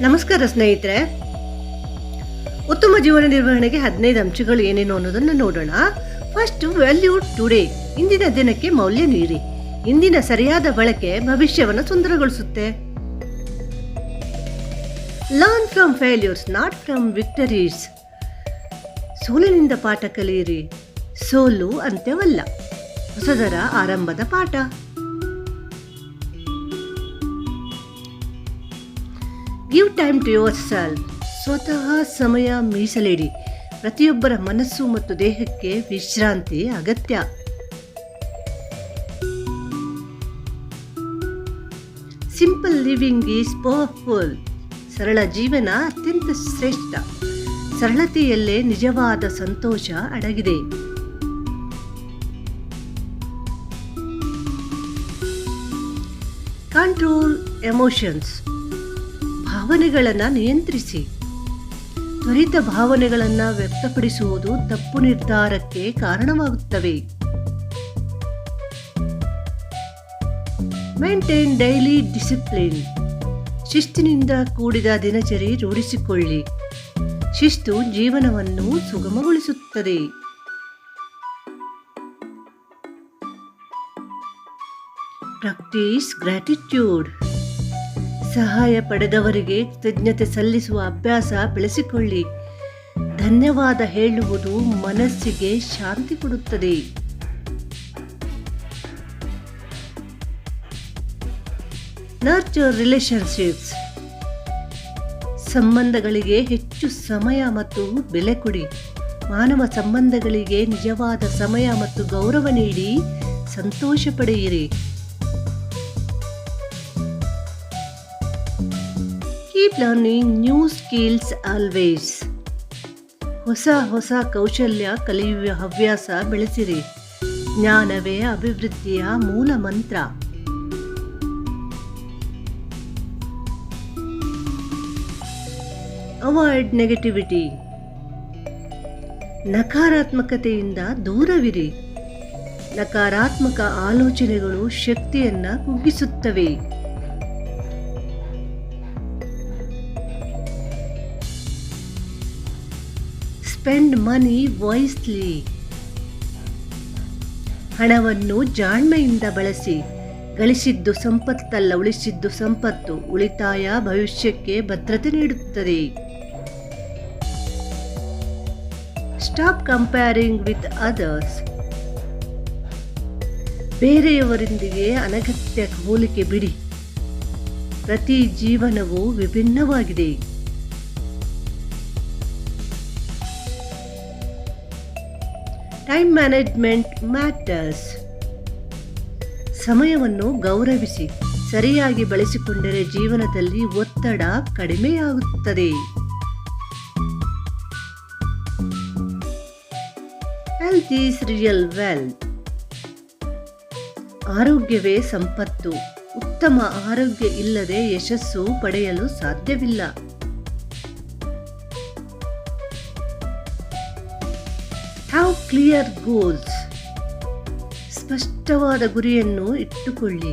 ನಮಸ್ಕಾರ ಸ್ನೇಹಿತರೆ. ಉತ್ತಮ ಜೀವನ ನಿರ್ವಹಣೆಗೆ ಹದಿನೈದು ಅಂಶಗಳು ಏನೇನು ಅನ್ನೋದನ್ನು ನೋಡೋಣ. ಫಸ್ಟ್ ವ್ಯಾಲ್ಯೂ ಟುಡೇ ಇಂದಿನ ದಿನಕ್ಕೆ ಮೌಲ್ಯ ನೀಡಿ ಇಂದಿನ ಸರಿಯಾದ ಬಳಕೆ ಭವಿಷ್ಯವನ್ನು ಸುಂದರಗೊಳಿಸುತ್ತೆ. Learn from failures not from victories ಸೋಲಿನಿಂದ ಪಾಠ ಕಲಿಯಿರಿ. ಸೋಲು ಅಂತ್ಯವಲ್ಲ. ಹೊಸದರ ಆರಂಭದ ಪಾಠ. Give time to yourself ಸ್ವತಃ ಸಮಯ ಮೀಸಲಿಡಿ. ಪ್ರತಿಯೊಬ್ಬರ ಮನಸ್ಸು ಮತ್ತು ದೇಹಕ್ಕೆ ವಿಶ್ರಾಂತಿ ಅಗತ್ಯ. ಸಿಂಪಲ್ ಲಿವಿಂಗ್ ಈಸ್ ಪವರ್ಫುಲ್ ಸರಳ ಜೀವನ ಅತ್ಯಂತ ಶ್ರೇಷ್ಠ. ಸರಳತೆಯಲ್ಲೇ ನಿಜವಾದ ಸಂತೋಷ ಅಡಗಿದೆ. ಕಂಟ್ರೋಲ್ ಎಮೋಷನ್ಸ್ ಭಾವನೆಗಳನ್ನು ನಿಯಂತ್ರಿಸಿ. ತ್ವರಿತ ಭಾವನೆಗಳನ್ನು ವ್ಯಕ್ತಪಡಿಸುವುದು ತಪ್ಪು ನಿರ್ಧಾರಕ್ಕೆ ಕಾರಣವಾಗುತ್ತವೆ. ಮೇಂಟೈನ್ ಡೈಲಿ ಡಿಸಿಪ್ಲಿನ್ ಶಿಸ್ತಿನಿಂದ ಕೂಡಿದ ದಿನಚರಿ ರೂಢಿಸಿಕೊಳ್ಳಿ. ಶಿಸ್ತು ಜೀವನವನ್ನು ಸುಗಮಗೊಳಿಸುತ್ತದೆ. ಪ್ರಾಕ್ಟೀಸ್ ಗ್ರ್ಯಾಟಿಟ್ಯೂಡ್ ಸಹಾಯ ಪಡೆದವರಿಗೆ ಕೃತಜ್ಞತೆ ಸಲ್ಲಿಸುವ ಅಭ್ಯಾಸ ಬೆಳೆಸಿಕೊಳ್ಳಿ. ಧನ್ಯವಾದ ಹೇಳುವುದು ಮನಸ್ಸಿಗೆ ಶಾಂತಿ ಕೊಡುತ್ತದೆ. ನರ್ಚರ್ ರಿಲೇಶನ್ಶಿಪ್ಸ್ ಸಂಬಂಧಗಳಿಗೆ ಹೆಚ್ಚು ಸಮಯ ಮತ್ತು ಬೆಲೆ ಕೊಡಿ. ಮಾನವ ಸಂಬಂಧಗಳಿಗೆ ನಿಜವಾದ ಸಮಯ ಮತ್ತು ಗೌರವ ನೀಡಿ ಸಂತೋಷ ಪಡೆಯಿರಿ. Keep learning new skills always ಹೊಸ ಹೊಸ ಕೌಶಲ್ಯ, ಕಲಿಯುವ ಹವ್ಯಾಸ ಬೆಳೆಸಿರಿ. ಜ್ಞಾನವೇ ಅಭಿವೃದ್ಧಿಯ ಮೂಲ ಮಂತ್ರ. ಅವಾಯ್ಡ್ ನೆಗೆಟಿವಿಟಿ ನಕಾರಾತ್ಮಕತೆಯಿಂದ ದೂರವಿರಿ. ನಕಾರಾತ್ಮಕ ಆಲೋಚನೆಗಳು ಶಕ್ತಿಯನ್ನು ಕುಗ್ಗಿಸುತ್ತವೆ. Spend money ವಾಯ್ಸ್ಲಿ. ಹಣವನ್ನು ಜಾಣ್ಮೆಯಿಂದ ಬಳಸಿ, ಗಳಿಸಿದ್ದು ಸಂಪತ್ತಲ್ಲ, ಉಳಿಸಿದ್ದು ಸಂಪತ್ತು, ಉಳಿತಾಯ ಭವಿಷ್ಯಕ್ಕೆ ಭದ್ರತೆ ನೀಡುತ್ತದೆ. ಸ್ಟಾಪ್ ಕಂಪೇರಿಂಗ್ ವಿತ್ ಅದರ್ಸ್ ಬೇರೆಯವರೊಂದಿಗೆ ಅನಗತ್ಯ ಹೋಲಿಕೆ ಬಿಡಿ. ಪ್ರತಿ ಜೀವನವು ವಿಭಿನ್ನವಾಗಿದೆ. ಟೈಮ್ ಮ್ಯಾನೇಜ್ಮೆಂಟ್ ಮ್ಯಾಟರ್ಸ್ ಸಮಯವನ್ನು ಗೌರವಿಸಿ, ಸರಿಯಾಗಿ ಬಳಸಿಕೊಂಡರೆ ಜೀವನದಲ್ಲಿ ಒತ್ತಡ ಕಡಿಮೆಯಾಗುತ್ತದೆ. ಹೆಲ್ತ್ ಈಸ್ ರಿಯಲ್ ವೆಲ್ತ್ ಆರೋಗ್ಯವೇ ಸಂಪತ್ತು. ಉತ್ತಮ ಆರೋಗ್ಯ ಇಲ್ಲದೆ ಯಶಸ್ಸು ಪಡೆಯಲು ಸಾಧ್ಯವಿಲ್ಲ. ಹ್ಯಾವ್ ಕ್ಲಿಯರ್ ಗೋಲ್ಸ್ ಸ್ಪಷ್ಟವಾದ ಗುರಿಯನ್ನು ಇಟ್ಟುಕೊಳ್ಳಿ.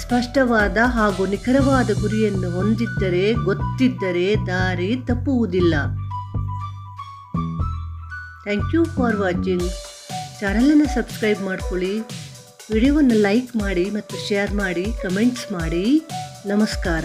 ಸ್ಪಷ್ಟವಾದ ಹಾಗೂ ನಿಖರವಾದ ಗುರಿಯನ್ನು ಹೊಂದಿದ್ದರೆ, ಗೊತ್ತಿದ್ದರೆ ದಾರಿ ತಪ್ಪುವುದಿಲ್ಲ. ಥ್ಯಾಂಕ್ ಯು ಫಾರ್ ವಾಚಿಂಗ್ ಚಾನಲನ್ನು ಸಬ್ಸ್ಕ್ರೈಬ್ ಮಾಡ್ಕೊಳ್ಳಿ. ವಿಡಿಯೋವನ್ನು ಲೈಕ್ ಮಾಡಿ ಮತ್ತು ಶೇರ್ ಮಾಡಿ ಕಮೆಂಟ್ಸ್ ಮಾಡಿ. ನಮಸ್ಕಾರ.